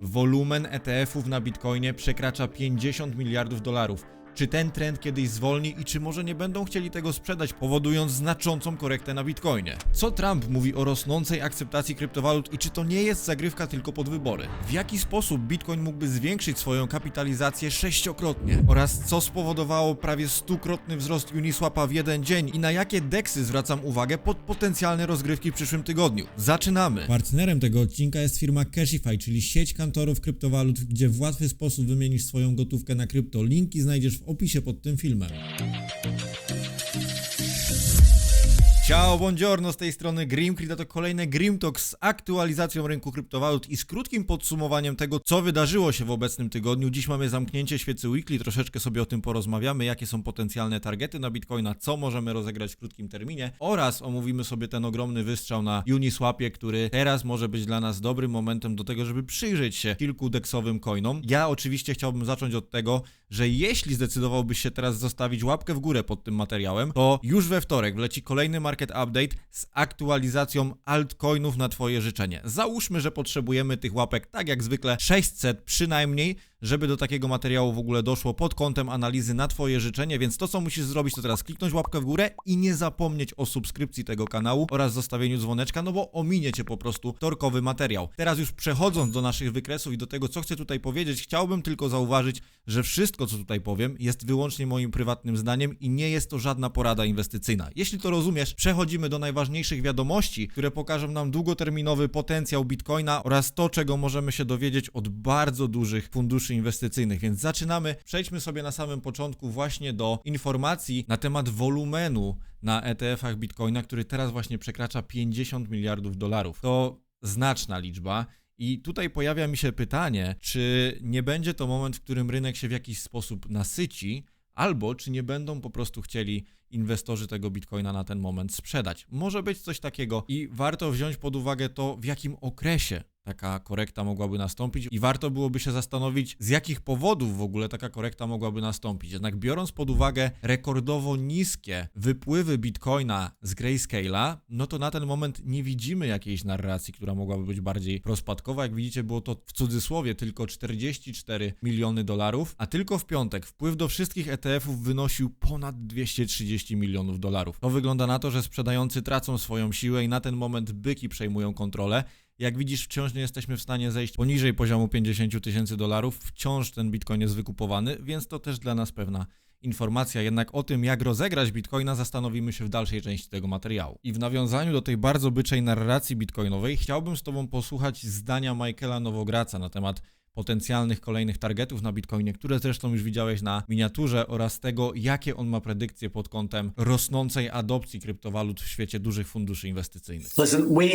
Wolumen ETF-ów na Bitcoinie przekracza 50 miliardów dolarów. Czy ten trend kiedyś zwolni i czy może nie będą chcieli tego sprzedać, powodując znaczącą korektę na Bitcoinie? Co Trump mówi o rosnącej akceptacji kryptowalut i czy to nie jest zagrywka tylko pod wybory? W jaki sposób Bitcoin mógłby zwiększyć swoją kapitalizację sześciokrotnie? Oraz co spowodowało prawie stukrotny wzrost Uniswapa w jeden dzień i na jakie deksy zwracam uwagę pod potencjalne rozgrywki w przyszłym tygodniu? Zaczynamy! Partnerem tego odcinka jest firma Cashify, czyli sieć kantorów kryptowalut, gdzie w łatwy sposób wymienisz swoją gotówkę na krypto. Linki znajdziesz w opisie pod tym filmem. Ciao, buongiorno, z tej strony Grimcreed, a to kolejny Grim Talk z aktualizacją rynku kryptowalut i z krótkim podsumowaniem tego, co wydarzyło się w obecnym tygodniu. Dziś mamy zamknięcie świecy weekly, troszeczkę sobie o tym porozmawiamy, jakie są potencjalne targety na Bitcoina, co możemy rozegrać w krótkim terminie oraz omówimy sobie ten ogromny wystrzał na Uniswapie, który teraz może być dla nas dobrym momentem do tego, żeby przyjrzeć się kilku deksowym coinom. Ja oczywiście chciałbym zacząć od tego, że jeśli zdecydowałbyś się teraz zostawić łapkę w górę pod tym materiałem, to już we wtorek wleci kolejny market update z aktualizacją altcoinów na Twoje życzenie. Załóżmy, że potrzebujemy tych łapek tak jak zwykle 600 przynajmniej, żeby do takiego materiału w ogóle doszło pod kątem analizy na Twoje życzenie, więc to co musisz zrobić to teraz kliknąć łapkę w górę i nie zapomnieć o subskrypcji tego kanału oraz zostawieniu dzwoneczka, no bo ominie Cię po prostu torkowy materiał. Teraz już przechodząc do naszych wykresów i do tego co chcę tutaj powiedzieć, chciałbym tylko zauważyć, że wszystko co tutaj powiem jest wyłącznie moim prywatnym zdaniem i nie jest to żadna porada inwestycyjna. Jeśli to rozumiesz, przechodzimy do najważniejszych wiadomości, które pokażą nam długoterminowy potencjał Bitcoina oraz to, czego możemy się dowiedzieć od bardzo dużych funduszy inwestycyjnych. Więc zaczynamy. Przejdźmy sobie na samym początku właśnie do informacji na temat wolumenu na ETF-ach Bitcoina, który teraz właśnie przekracza 50 miliardów dolarów. To znaczna liczba. I tutaj pojawia mi się pytanie, czy nie będzie to moment, w którym rynek się w jakiś sposób nasyci, albo czy nie będą po prostu chcieli inwestorzy tego bitcoina na ten moment sprzedać. Może być coś takiego i warto wziąć pod uwagę to, w jakim okresie taka korekta mogłaby nastąpić i warto byłoby się zastanowić, z jakich powodów w ogóle taka korekta mogłaby nastąpić. Jednak biorąc pod uwagę rekordowo niskie wypływy bitcoina z Grayscale'a, no to na ten moment nie widzimy jakiejś narracji, która mogłaby być bardziej rozpadkowa. Jak widzicie, było to w cudzysłowie tylko 44 miliony dolarów, a tylko w piątek wpływ do wszystkich ETF-ów wynosił ponad 230 milionów dolarów. To wygląda na to, że sprzedający tracą swoją siłę i na ten moment byki przejmują kontrolę. Jak widzisz, wciąż nie jesteśmy w stanie zejść poniżej poziomu 50 tysięcy dolarów. Wciąż ten bitcoin jest wykupowany, więc to też dla nas pewna informacja. Jednak o tym, jak rozegrać bitcoina, zastanowimy się w dalszej części tego materiału. I w nawiązaniu do tej bardzo byczej narracji bitcoinowej, chciałbym z Tobą posłuchać zdania Michaela Nowograca na temat potencjalnych kolejnych targetów na Bitcoinie, które zresztą już widziałeś na miniaturze oraz tego, jakie on ma predykcje pod kątem rosnącej adopcji kryptowalut w świecie dużych funduszy inwestycyjnych. Listen, we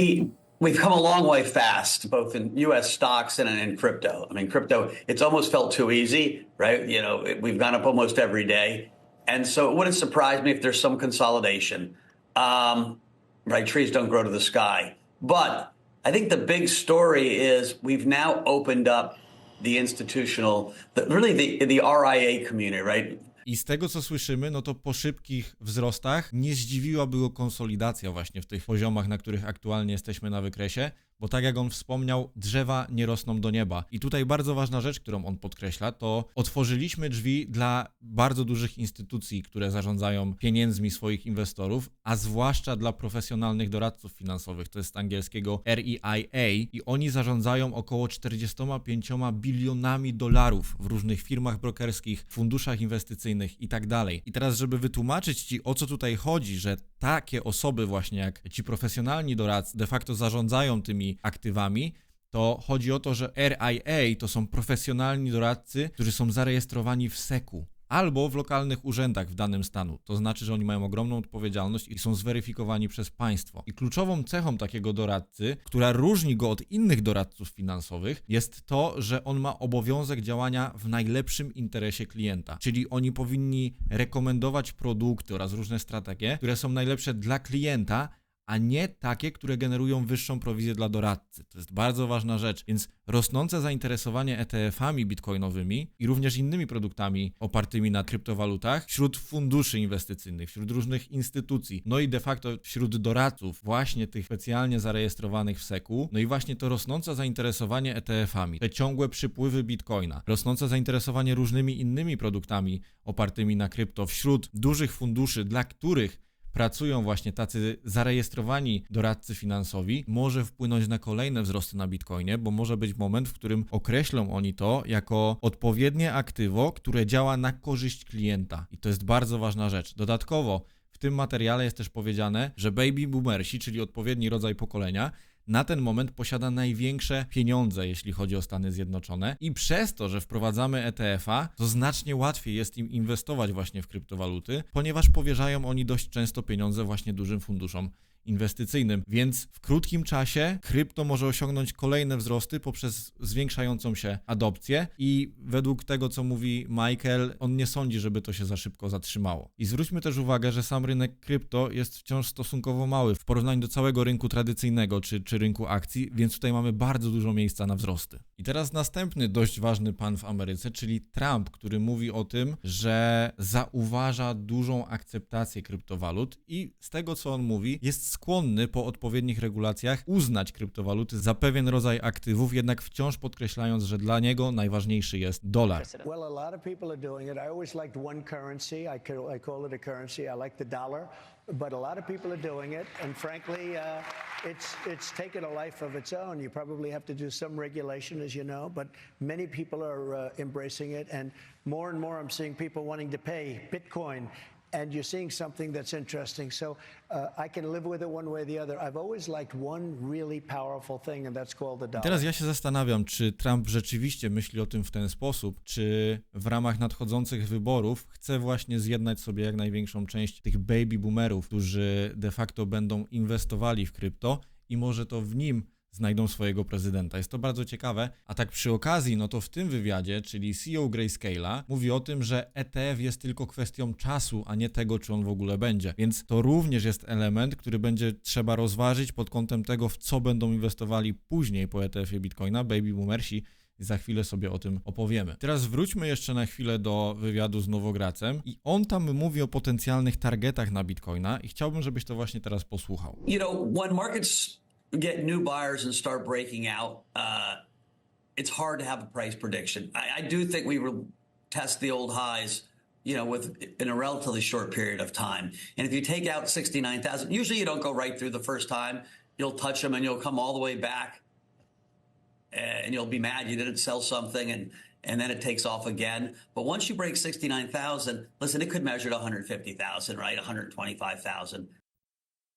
we've come a long way fast, both in U.S. stocks and in crypto. I mean, crypto it's almost felt too easy, right? You know, we've gone up almost every day, and so it wouldn't surprise me if there's some consolidation. Um, right, trees don't grow to the sky, but I think the big story is we've now opened up the institutional, the, really the the RIA community, right? I z tego co słyszymy, no to po szybkich wzrostach nie zdziwiłaby go konsolidacja właśnie w tych poziomach, na których aktualnie jesteśmy na wykresie, bo tak jak on wspomniał, drzewa nie rosną do nieba. I tutaj bardzo ważna rzecz, którą on podkreśla, to otworzyliśmy drzwi dla bardzo dużych instytucji, które zarządzają pieniędzmi swoich inwestorów, a zwłaszcza dla profesjonalnych doradców finansowych, to jest z angielskiego REIA i oni zarządzają około 45 bilionami dolarów w różnych firmach brokerskich, funduszach inwestycyjnych i tak. I teraz, żeby wytłumaczyć Ci o co tutaj chodzi, że takie osoby właśnie jak ci profesjonalni doradcy de facto zarządzają tymi aktywami, to chodzi o to, że RIA to są profesjonalni doradcy, którzy są zarejestrowani w SEC-u albo w lokalnych urzędach w danym stanu. To znaczy, że oni mają ogromną odpowiedzialność i są zweryfikowani przez państwo. I kluczową cechą takiego doradcy, która różni go od innych doradców finansowych, jest to, że on ma obowiązek działania w najlepszym interesie klienta. Czyli oni powinni rekomendować produkty oraz różne strategie, które są najlepsze dla klienta, a nie takie, które generują wyższą prowizję dla doradcy. To jest bardzo ważna rzecz, więc rosnące zainteresowanie ETF-ami bitcoinowymi i również innymi produktami opartymi na kryptowalutach wśród funduszy inwestycyjnych, wśród różnych instytucji, no i de facto wśród doradców, właśnie tych specjalnie zarejestrowanych w SEC-u, no i właśnie to rosnące zainteresowanie ETF-ami, te ciągłe przypływy bitcoina, rosnące zainteresowanie różnymi innymi produktami opartymi na krypto wśród dużych funduszy, dla których pracują właśnie tacy zarejestrowani doradcy finansowi, może wpłynąć na kolejne wzrosty na Bitcoinie, bo może być moment, w którym określą oni to jako odpowiednie aktywo, które działa na korzyść klienta. I to jest bardzo ważna rzecz. Dodatkowo w tym materiale jest też powiedziane, że baby boomersi, czyli odpowiedni rodzaj pokolenia, na ten moment posiada największe pieniądze, jeśli chodzi o Stany Zjednoczone, i przez to, że wprowadzamy ETF-a, to znacznie łatwiej jest im inwestować właśnie w kryptowaluty, ponieważ powierzają oni dość często pieniądze właśnie dużym funduszom inwestycyjnym, więc w krótkim czasie krypto może osiągnąć kolejne wzrosty poprzez zwiększającą się adopcję i według tego, co mówi Michael, on nie sądzi, żeby to się za szybko zatrzymało. I zwróćmy też uwagę, że sam rynek krypto jest wciąż stosunkowo mały w porównaniu do całego rynku tradycyjnego czy, czy rynku akcji, więc tutaj mamy bardzo dużo miejsca na wzrosty. I teraz następny dość ważny pan w Ameryce, czyli Trump, który mówi o tym, że zauważa dużą akceptację kryptowalut i z tego, co on mówi, jest skłonny po odpowiednich regulacjach uznać kryptowaluty za pewien rodzaj aktywów, jednak wciąż podkreślając, że dla niego najważniejszy jest dolar. Well, a lot of people are doing it. I always liked one currency. I call, it a currency. I like the dollar, but a lot of people are doing it, and frankly, uh, it's it's taken a life of its own. You probably have to do some regulation, as you know, but many people are uh, embracing it, and more and more, I'm seeing people wanting to pay Bitcoin. And you're seeing something that's interesting. So uh, I can live with it one way or the other. I've always liked one really powerful thing, and that's called the dollar. Teraz ja się zastanawiam, czy Trump rzeczywiście myśli o tym w ten sposób, czy w ramach nadchodzących wyborów chce właśnie zjednać sobie jak największą część tych baby boomerów, którzy de facto będą inwestowali w krypto i może to w nim znajdą swojego prezydenta. Jest to bardzo ciekawe. A tak przy okazji, no to w tym wywiadzie, czyli CEO Grayscale'a, mówi o tym, że ETF jest tylko kwestią czasu, a nie tego, czy on w ogóle będzie. Więc to również jest element, który będzie trzeba rozważyć pod kątem tego, w co będą inwestowali później po ETF-ie Bitcoina, baby boomersi. Za chwilę sobie o tym opowiemy. Teraz wróćmy jeszcze na chwilę do wywiadu z Nowogracem i on tam mówi o potencjalnych targetach na Bitcoina i chciałbym, żebyś to właśnie teraz posłuchał. You know, when markets get new buyers and start breaking out, uh, it's hard to have a price prediction. I, I do think we will test the old highs, you know, with in a relatively short period of time. And if you take out 69,000, usually you don't go right through the first time. You'll touch them and you'll come all the way back and you'll be mad you didn't sell something and and then it takes off again. But once you break 69,000, listen, it could measure to 150,000, right? 125,000.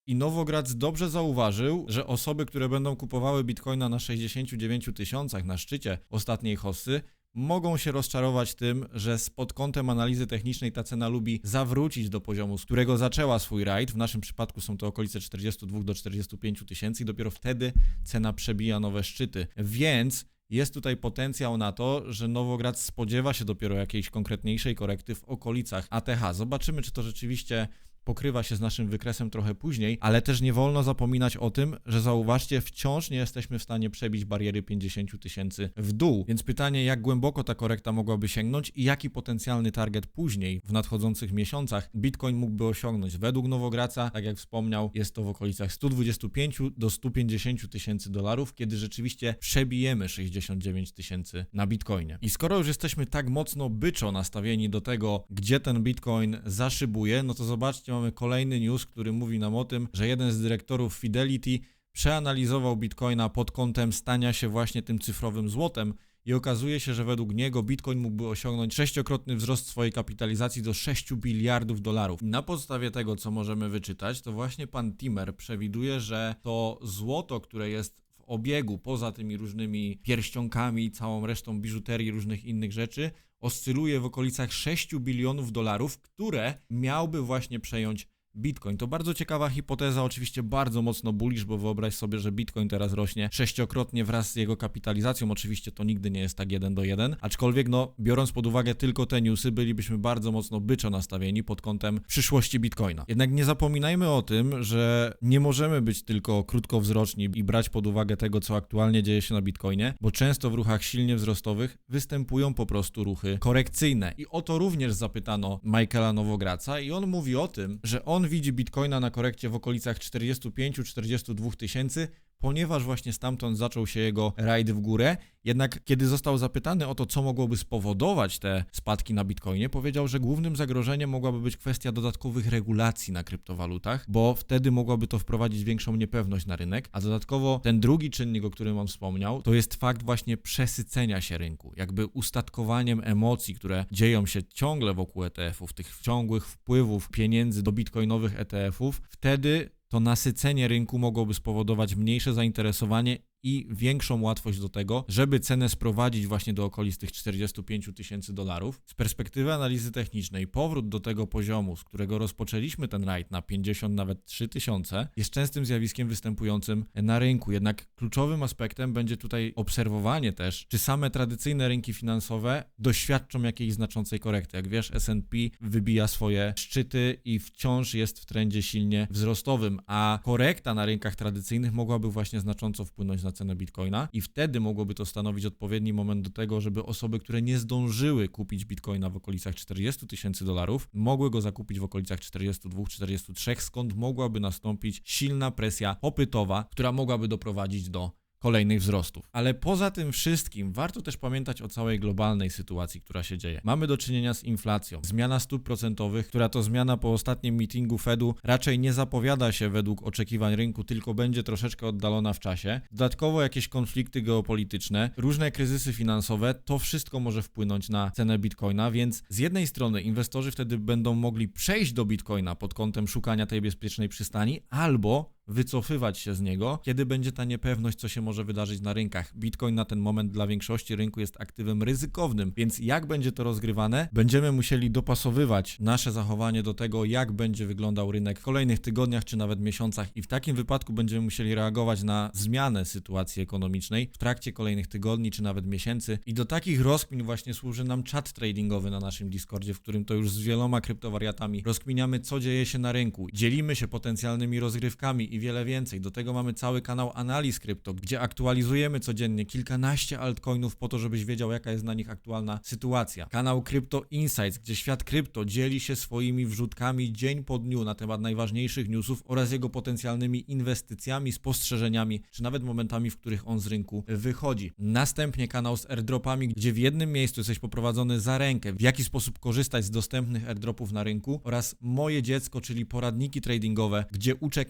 I Nowograc dobrze zauważył, że osoby, które będą kupowały bitcoina na 69 tysiącach na szczycie ostatniej hossy, mogą się rozczarować tym, że pod kątem analizy technicznej ta cena lubi zawrócić do poziomu, z którego zaczęła swój rajd. W naszym przypadku są to okolice 42 do 45 tysięcy i dopiero wtedy cena przebija nowe szczyty. Więc jest tutaj potencjał na to, że Nowograd spodziewa się dopiero jakiejś konkretniejszej korekty w okolicach ATH. Zobaczymy, czy to rzeczywiście pokrywa się z naszym wykresem trochę później, ale też nie wolno zapominać o tym, że zauważcie, wciąż nie jesteśmy w stanie przebić bariery 50 tysięcy w dół. Więc pytanie, jak głęboko ta korekta mogłaby sięgnąć i jaki potencjalny target później, w nadchodzących miesiącach, Bitcoin mógłby osiągnąć. Według Nowograca, tak jak wspomniał, jest to w okolicach 125 do 150 tysięcy dolarów, kiedy rzeczywiście przebijemy 69 tysięcy na Bitcoinie. I skoro już jesteśmy tak mocno byczo nastawieni do tego, gdzie ten Bitcoin zaszybuje, no to zobaczcie, mamy kolejny news, który mówi nam o tym, że jeden z dyrektorów Fidelity przeanalizował Bitcoina pod kątem stania się właśnie tym cyfrowym złotem i okazuje się, że według niego Bitcoin mógłby osiągnąć sześciokrotny wzrost swojej kapitalizacji do 6 biliardów dolarów. Na podstawie tego, co możemy wyczytać, to właśnie pan Timmer przewiduje, że to złoto, które jest w obiegu poza tymi różnymi pierścionkami, całą resztą biżuterii, różnych innych rzeczy, oscyluje w okolicach 6 bilionów dolarów, które miałby właśnie przejąć Bitcoin. To bardzo ciekawa hipoteza, oczywiście bardzo mocno bullish, bo wyobraź sobie, że Bitcoin teraz rośnie sześciokrotnie wraz z jego kapitalizacją. Oczywiście to nigdy nie jest tak jeden do jeden, aczkolwiek no, biorąc pod uwagę tylko te newsy, bylibyśmy bardzo mocno byczo nastawieni pod kątem przyszłości Bitcoina. Jednak nie zapominajmy o tym, że nie możemy być tylko krótkowzroczni i brać pod uwagę tego, co aktualnie dzieje się na Bitcoinie, bo często w ruchach silnie wzrostowych występują po prostu ruchy korekcyjne. I o to również zapytano Michaela Nowograca i on mówi o tym, że on widzi Bitcoina na korekcie w okolicach 45-42 tysięcy, ponieważ właśnie stamtąd zaczął się jego rajd w górę. Jednak kiedy został zapytany o to, co mogłoby spowodować te spadki na Bitcoinie, powiedział, że głównym zagrożeniem mogłaby być kwestia dodatkowych regulacji na kryptowalutach, bo wtedy mogłaby to wprowadzić większą niepewność na rynek, a dodatkowo ten drugi czynnik, o którym on wspomniał, to jest fakt właśnie przesycenia się rynku, jakby ustatkowaniem emocji, które dzieją się ciągle wokół ETF-ów, tych ciągłych wpływów pieniędzy do bitcoinowych ETF-ów, wtedy to nasycenie rynku mogłoby spowodować mniejsze zainteresowanie i większą łatwość do tego, żeby cenę sprowadzić właśnie do okolic tych 45 tysięcy dolarów. Z perspektywy analizy technicznej, powrót do tego poziomu, z którego rozpoczęliśmy ten rajd na 50, nawet 3 tysiące, jest częstym zjawiskiem występującym na rynku. Jednak kluczowym aspektem będzie tutaj obserwowanie też, czy same tradycyjne rynki finansowe doświadczą jakiejś znaczącej korekty. Jak wiesz, S&P wybija swoje szczyty i wciąż jest w trendzie silnie wzrostowym, a korekta na rynkach tradycyjnych mogłaby właśnie znacząco wpłynąć na cenę bitcoina i wtedy mogłoby to stanowić odpowiedni moment do tego, żeby osoby, które nie zdążyły kupić bitcoina w okolicach 40 tysięcy dolarów, mogły go zakupić w okolicach 42-43, skąd mogłaby nastąpić silna presja popytowa, która mogłaby doprowadzić do kolejnych wzrostów. Ale poza tym wszystkim warto też pamiętać o całej globalnej sytuacji, która się dzieje. Mamy do czynienia z inflacją. Zmiana stóp procentowych, która to zmiana po ostatnim meetingu Fedu raczej nie zapowiada się według oczekiwań rynku, tylko będzie troszeczkę oddalona w czasie. Dodatkowo jakieś konflikty geopolityczne, różne kryzysy finansowe, to wszystko może wpłynąć na cenę Bitcoina, więc z jednej strony inwestorzy wtedy będą mogli przejść do Bitcoina pod kątem szukania tej bezpiecznej przystani, albo wycofywać się z niego, kiedy będzie ta niepewność, co się może wydarzyć na rynkach. Bitcoin na ten moment dla większości rynku jest aktywem ryzykownym, więc jak będzie to rozgrywane, będziemy musieli dopasowywać nasze zachowanie do tego, jak będzie wyglądał rynek w kolejnych tygodniach czy nawet miesiącach i w takim wypadku będziemy musieli reagować na zmianę sytuacji ekonomicznej w trakcie kolejnych tygodni czy nawet miesięcy i do takich rozkmin właśnie służy nam czat tradingowy na naszym Discordzie, w którym to już z wieloma kryptowariatami rozkminiamy, co dzieje się na rynku, dzielimy się potencjalnymi rozgrywkami i wiele więcej. Do tego mamy cały kanał analiz krypto, gdzie aktualizujemy codziennie kilkanaście altcoinów po to, żebyś wiedział, jaka jest na nich aktualna sytuacja. Kanał Crypto Insights, gdzie świat krypto dzieli się swoimi wrzutkami dzień po dniu na temat najważniejszych newsów oraz jego potencjalnymi inwestycjami, spostrzeżeniami, czy nawet momentami, w których on z rynku wychodzi. Następnie kanał z airdropami, gdzie w jednym miejscu jesteś poprowadzony za rękę, w jaki sposób korzystać z dostępnych airdropów na rynku oraz moje dziecko, czyli poradniki tradingowe, gdzie uczę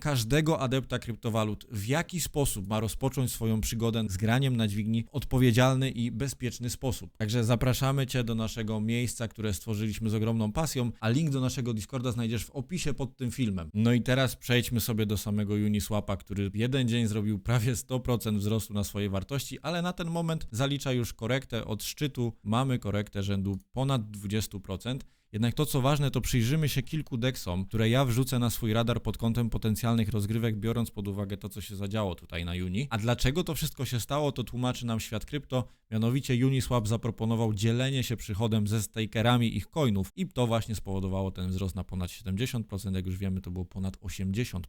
adepta kryptowalut, w jaki sposób ma rozpocząć swoją przygodę z graniem na dźwigni w odpowiedzialny i bezpieczny sposób. Także zapraszamy Cię do naszego miejsca, które stworzyliśmy z ogromną pasją, a link do naszego Discorda znajdziesz w opisie pod tym filmem. No i teraz przejdźmy sobie do samego Uniswapa, który jeden dzień zrobił prawie 100% wzrostu na swojej wartości, ale na ten moment zalicza już korektę od szczytu. Mamy korektę rzędu ponad 20%. Jednak to, co ważne, to przyjrzymy się kilku deksom, które ja wrzucę na swój radar pod kątem potencjalnych rozgrywek, biorąc pod uwagę to, co się zadziało tutaj na Juni. A dlaczego to wszystko się stało, to tłumaczy nam świat krypto. Mianowicie Uniswap zaproponował dzielenie się przychodem ze stakerami ich coinów i to właśnie spowodowało ten wzrost na ponad 70%. Jak już wiemy, to było ponad 80%.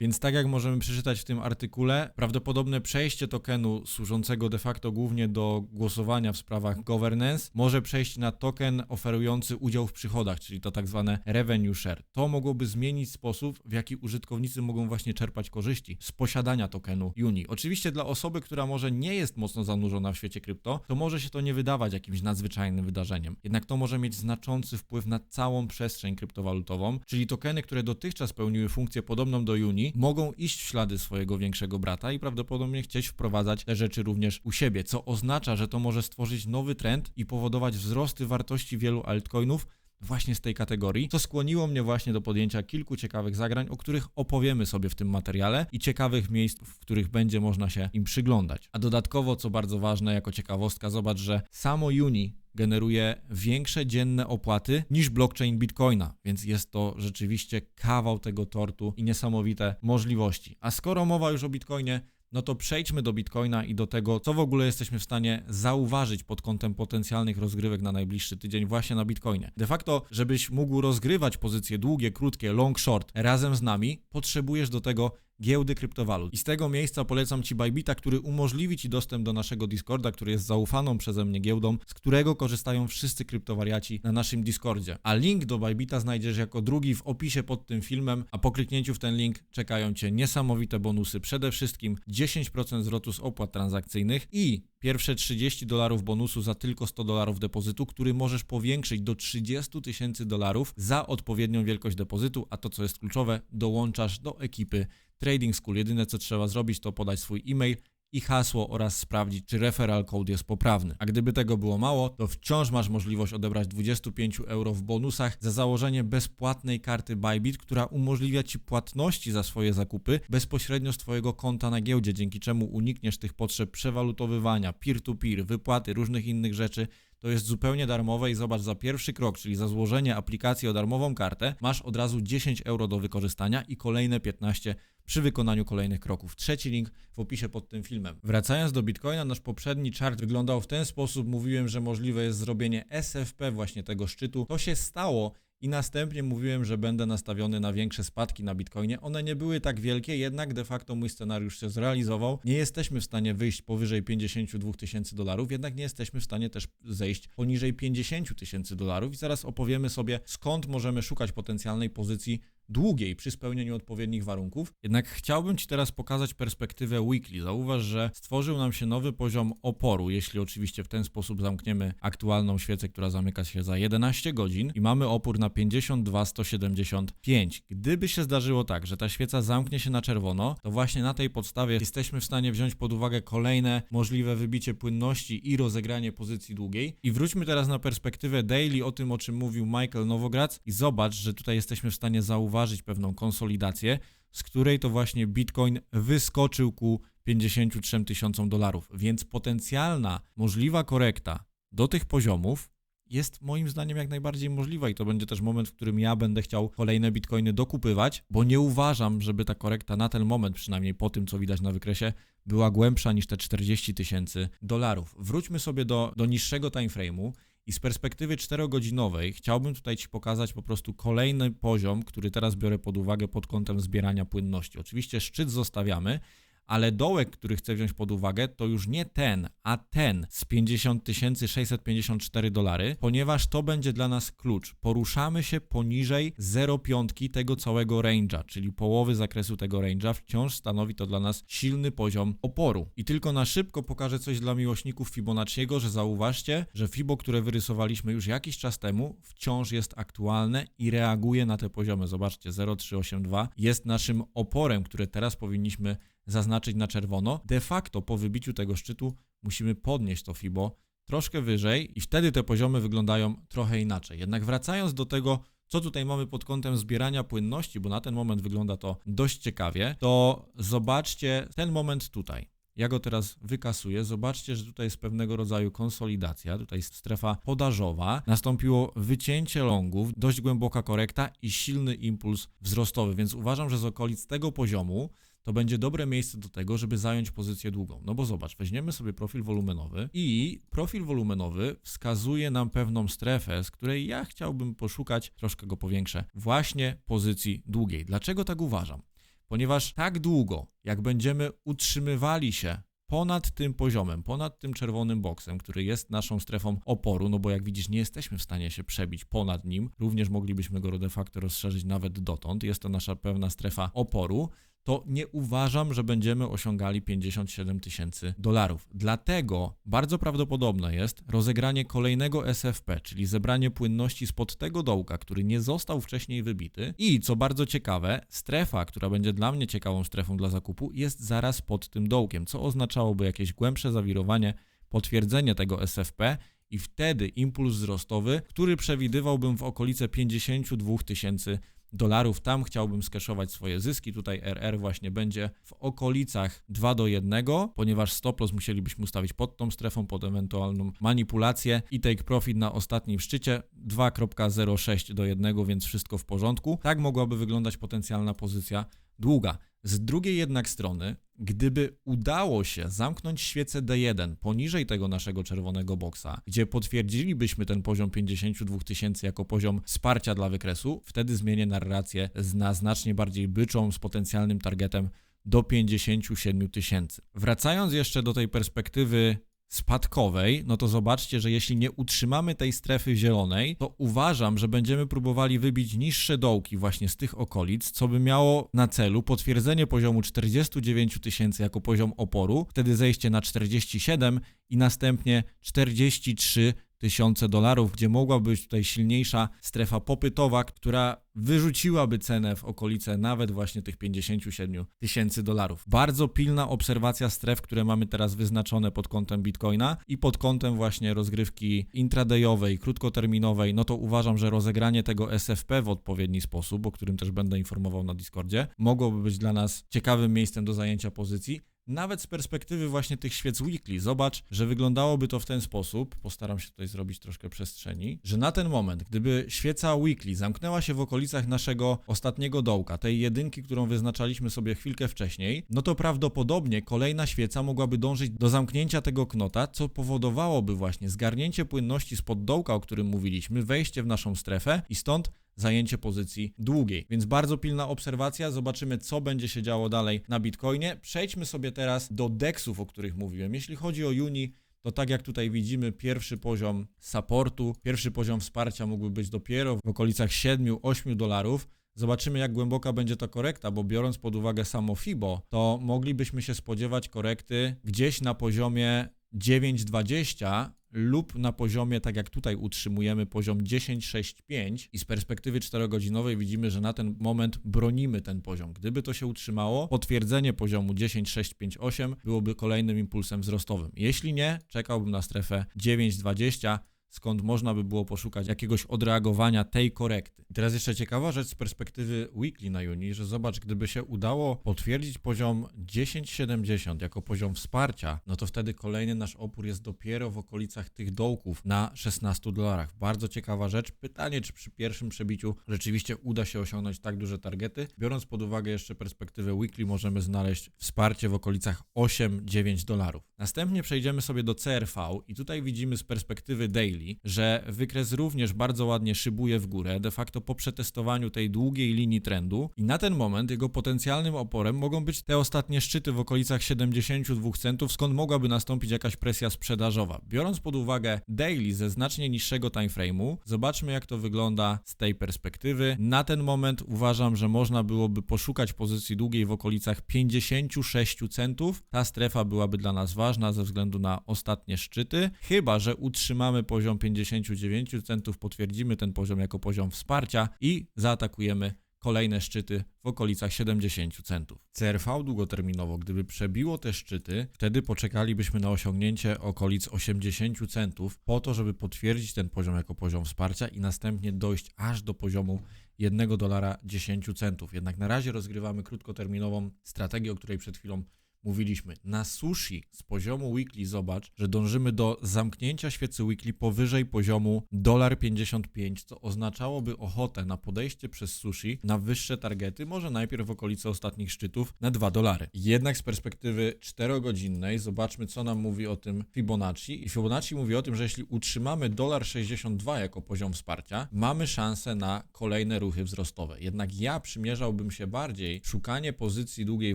Więc tak jak możemy przeczytać w tym artykule, prawdopodobne przejście tokenu służącego de facto głównie do głosowania w sprawach governance może przejść na token oferujący udział w przychodach, czyli to tak zwane revenue share. To mogłoby zmienić sposób, w jaki użytkownicy mogą właśnie czerpać korzyści z posiadania tokenu Uni. Oczywiście dla osoby, która może nie jest mocno zanurzona w świecie krypto, to może się to nie wydawać jakimś nadzwyczajnym wydarzeniem. Jednak to może mieć znaczący wpływ na całą przestrzeń kryptowalutową, czyli tokeny, które dotychczas pełniły funkcję podobną do Uni, mogą iść w ślady swojego większego brata i prawdopodobnie chcieć wprowadzać te rzeczy również u siebie, co oznacza, że to może stworzyć nowy trend i powodować wzrosty wartości wielu altcoinów, właśnie z tej kategorii, co skłoniło mnie właśnie do podjęcia kilku ciekawych zagrań, o których opowiemy sobie w tym materiale i ciekawych miejsc, w których będzie można się im przyglądać. A dodatkowo, co bardzo ważne jako ciekawostka, zobacz, że samo Uni generuje większe dzienne opłaty niż blockchain Bitcoina, więc jest to rzeczywiście kawał tego tortu i niesamowite możliwości. A skoro mowa już o Bitcoinie, no to przejdźmy do Bitcoina i do tego, co w ogóle jesteśmy w stanie zauważyć pod kątem potencjalnych rozgrywek na najbliższy tydzień właśnie na Bitcoinie. De facto, żebyś mógł rozgrywać pozycje długie, krótkie, long, short razem z nami, potrzebujesz do tego giełdy kryptowalut. I z tego miejsca polecam Ci Bybita, który umożliwi Ci dostęp do naszego Discorda, który jest zaufaną przeze mnie giełdą, z którego korzystają wszyscy kryptowariaci na naszym Discordzie. A link do Bybita znajdziesz jako drugi w opisie pod tym filmem, a po kliknięciu w ten link czekają Cię niesamowite bonusy. Przede wszystkim 10% zwrotu z opłat transakcyjnych i pierwsze 30 dolarów bonusu za tylko 100 dolarów depozytu, który możesz powiększyć do 30 tysięcy dolarów za odpowiednią wielkość depozytu, a to co jest kluczowe, dołączasz do ekipy Trading School. Jedyne co trzeba zrobić to podać swój e-mail i hasło oraz sprawdzić, czy referral code jest poprawny. A gdyby tego było mało, to wciąż masz możliwość odebrać 25 euro w bonusach za założenie bezpłatnej karty Bybit, która umożliwia Ci płatności za swoje zakupy bezpośrednio z Twojego konta na giełdzie, dzięki czemu unikniesz tych potrzeb przewalutowywania, peer-to-peer, wypłaty, różnych innych rzeczy. To jest zupełnie darmowe i zobacz, za pierwszy krok, czyli za złożenie aplikacji o darmową kartę, masz od razu 10 euro do wykorzystania i kolejne 15 przy wykonaniu kolejnych kroków. Trzeci link w opisie pod tym filmem. Wracając do Bitcoina, nasz poprzedni chart wyglądał w ten sposób. Mówiłem, że możliwe jest zrobienie SFP właśnie tego szczytu. To się stało i następnie mówiłem, że będę nastawiony na większe spadki na Bitcoinie. One nie były tak wielkie, jednak de facto mój scenariusz się zrealizował. Nie jesteśmy w stanie wyjść powyżej 52 tysięcy dolarów, jednak nie jesteśmy w stanie też zejść poniżej 50 tysięcy dolarów i zaraz opowiemy sobie skąd możemy szukać potencjalnej pozycji długiej przy spełnieniu odpowiednich warunków. Jednak chciałbym Ci teraz pokazać perspektywę weekly. Zauważ, że stworzył nam się nowy poziom oporu, jeśli oczywiście w ten sposób zamkniemy aktualną świecę, która zamyka się za 11 godzin i mamy opór na 52,175. Gdyby się zdarzyło tak, że ta świeca zamknie się na czerwono, to właśnie na tej podstawie jesteśmy w stanie wziąć pod uwagę kolejne możliwe wybicie płynności i rozegranie pozycji długiej. I wróćmy teraz na perspektywę daily, o tym o czym mówił Michael Nowograc i zobacz, że tutaj jesteśmy w stanie zauważyć pewną konsolidację, z której to właśnie Bitcoin wyskoczył ku 53 tysiącom dolarów. Więc potencjalna, możliwa korekta do tych poziomów jest moim zdaniem jak najbardziej możliwa i to będzie też moment, w którym ja będę chciał kolejne bitcoiny dokupywać, bo nie uważam, żeby ta korekta na ten moment, przynajmniej po tym, co widać na wykresie, była głębsza niż te 40 tysięcy dolarów. Wróćmy sobie do, do niższego timeframe'u i z perspektywy 4-godzinowej chciałbym tutaj Ci pokazać po prostu kolejny poziom, który teraz biorę pod uwagę pod kątem zbierania płynności. Oczywiście szczyt zostawiamy, ale dołek, który chcę wziąć pod uwagę, to już nie ten, a ten z 50 654 dolary, ponieważ to będzie dla nas klucz. Poruszamy się poniżej 0,5 tego całego range'a, czyli połowy zakresu tego range'a. Wciąż stanowi to dla nas silny poziom oporu. I tylko na szybko pokażę coś dla miłośników Fibonacciego, że zauważcie, że Fibo, które wyrysowaliśmy już jakiś czas temu, wciąż jest aktualne i reaguje na te poziomy. Zobaczcie, 0,382 jest naszym oporem, które teraz powinniśmy zaznaczyć na czerwono. De facto po wybiciu tego szczytu musimy podnieść to FIBO troszkę wyżej i wtedy te poziomy wyglądają trochę inaczej. Jednak wracając do tego, co tutaj mamy pod kątem zbierania płynności, bo na ten moment wygląda to dość ciekawie, to zobaczcie ten moment tutaj. Ja go teraz wykasuję. Zobaczcie, że tutaj jest pewnego rodzaju konsolidacja, tutaj jest strefa podażowa. Nastąpiło wycięcie longów, dość głęboka korekta i silny impuls wzrostowy, więc uważam, że z okolic tego poziomu to będzie dobre miejsce do tego, żeby zająć pozycję długą. No bo zobacz, weźmiemy sobie profil wolumenowy i profil wolumenowy wskazuje nam pewną strefę, z której ja chciałbym poszukać, troszkę go powiększę, właśnie pozycji długiej. Dlaczego tak uważam? Ponieważ tak długo, jak będziemy utrzymywali się ponad tym poziomem, ponad tym czerwonym boksem, który jest naszą strefą oporu, no bo jak widzisz, nie jesteśmy w stanie się przebić ponad nim, również moglibyśmy go de facto rozszerzyć nawet dotąd, jest to nasza pewna strefa oporu, to nie uważam, że będziemy osiągali 57 tysięcy dolarów. Dlatego bardzo prawdopodobne jest rozegranie kolejnego SFP, czyli zebranie płynności spod tego dołka, który nie został wcześniej wybity. I co bardzo ciekawe, strefa, która będzie dla mnie ciekawą strefą dla zakupu, jest zaraz pod tym dołkiem, co oznaczałoby jakieś głębsze zawirowanie, potwierdzenie tego SFP i wtedy impuls wzrostowy, który przewidywałbym w okolice 52 tysięcy dolarów. Tam chciałbym skeszować swoje zyski. Tutaj RR właśnie będzie w okolicach 2 do 1, ponieważ stop loss musielibyśmy ustawić pod tą strefą, pod ewentualną manipulację i take profit na ostatnim szczycie 2.06 do 1, więc wszystko w porządku. Tak mogłaby wyglądać potencjalna pozycja długa. Z drugiej jednak strony, gdyby udało się zamknąć świecę D1 poniżej tego naszego czerwonego boksa, gdzie potwierdzilibyśmy ten poziom 52 tysięcy jako poziom wsparcia dla wykresu, wtedy zmienię narrację na znacznie bardziej byczą z potencjalnym targetem do 57 tysięcy. Wracając jeszcze do tej perspektywy spadkowej, no to zobaczcie, że jeśli nie utrzymamy tej strefy zielonej, to uważam, że będziemy próbowali wybić niższe dołki właśnie z tych okolic, co by miało na celu potwierdzenie poziomu 49 tysięcy jako poziom oporu, wtedy zejście na 47 i następnie 43 tysiące dolarów, gdzie mogłaby być tutaj silniejsza strefa popytowa, która wyrzuciłaby cenę w okolice nawet właśnie tych 57 tysięcy dolarów. Bardzo pilna obserwacja stref, które mamy teraz wyznaczone pod kątem Bitcoina i pod kątem właśnie rozgrywki intradayowej, krótkoterminowej, no to uważam, że rozegranie tego SFP w odpowiedni sposób, o którym też będę informował na Discordzie, mogłoby być dla nas ciekawym miejscem do zajęcia pozycji. Nawet z perspektywy właśnie tych świec weekly, zobacz, że wyglądałoby to w ten sposób, postaram się tutaj zrobić troszkę przestrzeni, że na ten moment, gdyby świeca weekly zamknęła się w okolicach naszego ostatniego dołka, tej jedynki, którą wyznaczaliśmy sobie chwilkę wcześniej, no to prawdopodobnie kolejna świeca mogłaby dążyć do zamknięcia tego knota, co powodowałoby właśnie zgarnięcie płynności spod dołka, o którym mówiliśmy, wejście w naszą strefę i stąd zajęcie pozycji długiej. Więc bardzo pilna obserwacja, zobaczymy co będzie się działo dalej na Bitcoinie. Przejdźmy sobie teraz do DEXów, o których mówiłem. Jeśli chodzi o Juni, to tak jak tutaj widzimy, pierwszy poziom supportu, pierwszy poziom wsparcia mógłby być dopiero w okolicach 7-8 dolarów. Zobaczymy, jak głęboka będzie ta korekta, bo biorąc pod uwagę samo FIBO, to moglibyśmy się spodziewać korekty gdzieś na poziomie 9,20 lub na poziomie, tak jak tutaj utrzymujemy, poziom 10,65 i z perspektywy 4-godzinowej widzimy, że na ten moment bronimy ten poziom. Gdyby to się utrzymało, potwierdzenie poziomu 10,658 byłoby kolejnym impulsem wzrostowym. Jeśli nie, czekałbym na strefę 9,20 skąd można by było poszukać jakiegoś odreagowania tej korekty. I teraz jeszcze ciekawa rzecz z perspektywy weekly na Juni, że zobacz, gdyby się udało potwierdzić poziom 10,70 jako poziom wsparcia, no to wtedy kolejny nasz opór jest dopiero w okolicach tych dołków na 16 dolarach. Bardzo ciekawa rzecz. Pytanie, czy przy pierwszym przebiciu rzeczywiście uda się osiągnąć tak duże targety. Biorąc pod uwagę jeszcze perspektywę weekly, możemy znaleźć wsparcie w okolicach 8-9 dolarów. Następnie przejdziemy sobie do CRV i tutaj widzimy z perspektywy daily, że wykres również bardzo ładnie szybuje w górę, de facto po przetestowaniu tej długiej linii trendu i na ten moment jego potencjalnym oporem mogą być te ostatnie szczyty w okolicach 72 centów, skąd mogłaby nastąpić jakaś presja sprzedażowa. Biorąc pod uwagę daily ze znacznie niższego timeframe'u, zobaczmy jak to wygląda z tej perspektywy. Na ten moment uważam, że można byłoby poszukać pozycji długiej w okolicach 56 centów. Ta strefa byłaby dla nas ważna ze względu na ostatnie szczyty, chyba że utrzymamy poziom 59 centów, potwierdzimy ten poziom jako poziom wsparcia i zaatakujemy kolejne szczyty w okolicach 70 centów. CRV długoterminowo, gdyby przebiło te szczyty, wtedy poczekalibyśmy na osiągnięcie okolic 80 centów po to, żeby potwierdzić ten poziom jako poziom wsparcia i następnie dojść aż do poziomu 1 dolara 10 centów. Jednak na razie rozgrywamy krótkoterminową strategię, o której przed chwilą mówiliśmy. Na sushi z poziomu weekly zobacz, że dążymy do zamknięcia świecy weekly powyżej poziomu 1,55, co oznaczałoby ochotę na podejście przez sushi na wyższe targety, może najpierw w okolicy ostatnich szczytów na 2 dolary. Jednak z perspektywy 4-godzinnej zobaczmy, co nam mówi o tym Fibonacci. I Fibonacci mówi o tym, że jeśli utrzymamy 1,62 jako poziom wsparcia, mamy szansę na kolejne ruchy wzrostowe. Jednak ja przymierzałbym się bardziej szukanie pozycji długiej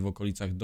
w okolicach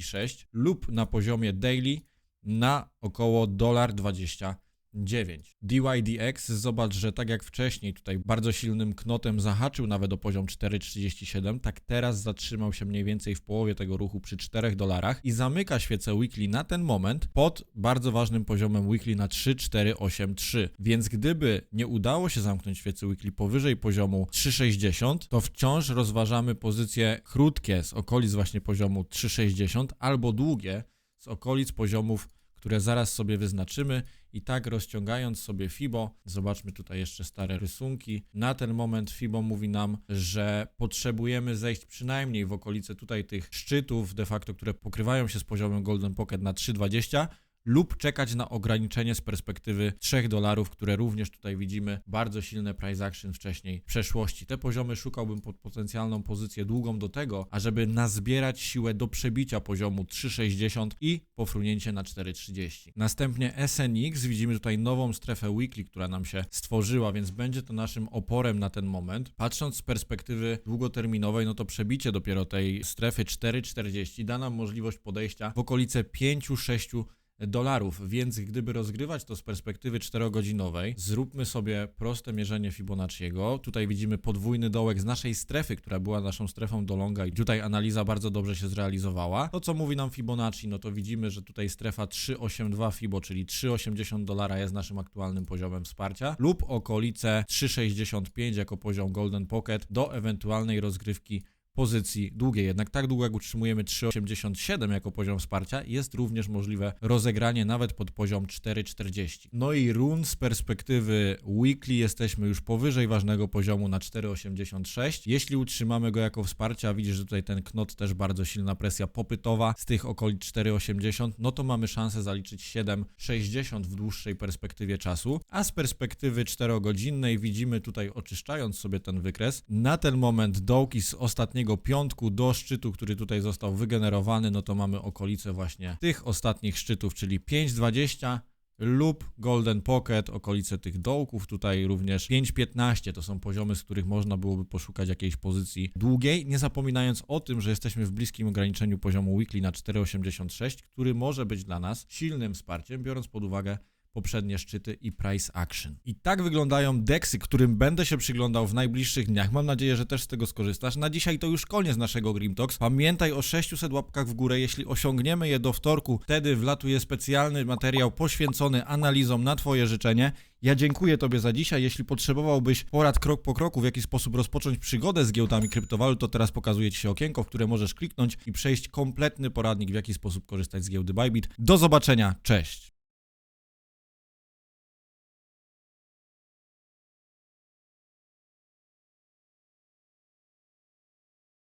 1,46 lub na poziomie daily na około 1,29 9. DYDX, zobacz, że tak jak wcześniej tutaj bardzo silnym knotem zahaczył nawet o poziom 4,37, tak teraz zatrzymał się mniej więcej w połowie tego ruchu przy 4 dolarach i zamyka świecę weekly na ten moment pod bardzo ważnym poziomem weekly na 3,483. Więc gdyby nie udało się zamknąć świecy weekly powyżej poziomu 3,60, to wciąż rozważamy pozycje krótkie z okolic właśnie poziomu 3,60 albo długie z okolic poziomów które zaraz sobie wyznaczymy. I tak rozciągając sobie FIBO, zobaczmy tutaj jeszcze stare rysunki. Na ten moment FIBO mówi nam, że potrzebujemy zejść przynajmniej w okolice tutaj tych szczytów, de facto, które pokrywają się z poziomem Golden Pocket na 3,20 lub czekać na ograniczenie z perspektywy 3 dolarów, które również tutaj widzimy bardzo silne price action wcześniej w przeszłości. Te poziomy szukałbym pod potencjalną pozycję długą do tego, ażeby nazbierać siłę do przebicia poziomu 3,60 i pofrunięcie na 4,30. Następnie SNX, widzimy tutaj nową strefę weekly, która nam się stworzyła, więc będzie to naszym oporem na ten moment. Patrząc z perspektywy długoterminowej, no to przebicie dopiero tej strefy 4,40 da nam możliwość podejścia w okolice 5-6 dolarów, więc gdyby rozgrywać to z perspektywy 4-godzinowej, zróbmy sobie proste mierzenie Fibonacciego. Tutaj widzimy podwójny dołek z naszej strefy, która była naszą strefą do longa i tutaj analiza bardzo dobrze się zrealizowała. To co mówi nam Fibonacci, no to widzimy, że tutaj strefa 3,82 Fibo, czyli 3,80 dolara jest naszym aktualnym poziomem wsparcia lub okolice 3,65 jako poziom Golden Pocket do ewentualnej rozgrywki pozycji długiej. Jednak tak długo jak utrzymujemy 3,87 jako poziom wsparcia, jest również możliwe rozegranie nawet pod poziom 4,40. No i run z perspektywy weekly jesteśmy już powyżej ważnego poziomu na 4,86. Jeśli utrzymamy go jako wsparcie, a widzisz, że tutaj ten knot też bardzo silna presja popytowa z tych okolic 4,80, no to mamy szansę zaliczyć 7,60 w dłuższej perspektywie czasu, a z perspektywy 4-godzinnej widzimy tutaj oczyszczając sobie ten wykres, na ten moment dołki z ostatniego piątku do szczytu, który tutaj został wygenerowany, no to mamy okolice właśnie tych ostatnich szczytów, czyli 5,20 lub Golden Pocket, okolice tych dołków, tutaj również 5.15 to są poziomy, z których można byłoby poszukać jakiejś pozycji długiej, nie zapominając o tym, że jesteśmy w bliskim ograniczeniu poziomu weekly na 4,86, który może być dla nas silnym wsparciem, biorąc pod uwagę poprzednie szczyty i price action. I tak wyglądają deksy, którym będę się przyglądał w najbliższych dniach. Mam nadzieję, że też z tego skorzystasz. Na dzisiaj to już koniec naszego Grim Talks. Pamiętaj o 600 łapkach w górę. Jeśli osiągniemy je do wtorku, wtedy wlatuje specjalny materiał poświęcony analizom na Twoje życzenie. Ja dziękuję Tobie za dzisiaj. Jeśli potrzebowałbyś porad krok po kroku, w jaki sposób rozpocząć przygodę z giełdami kryptowalut, to teraz pokazuje Ci się okienko, w które możesz kliknąć i przejść kompletny poradnik, w jaki sposób korzystać z giełdy Bybit. Do zobaczenia, cześć!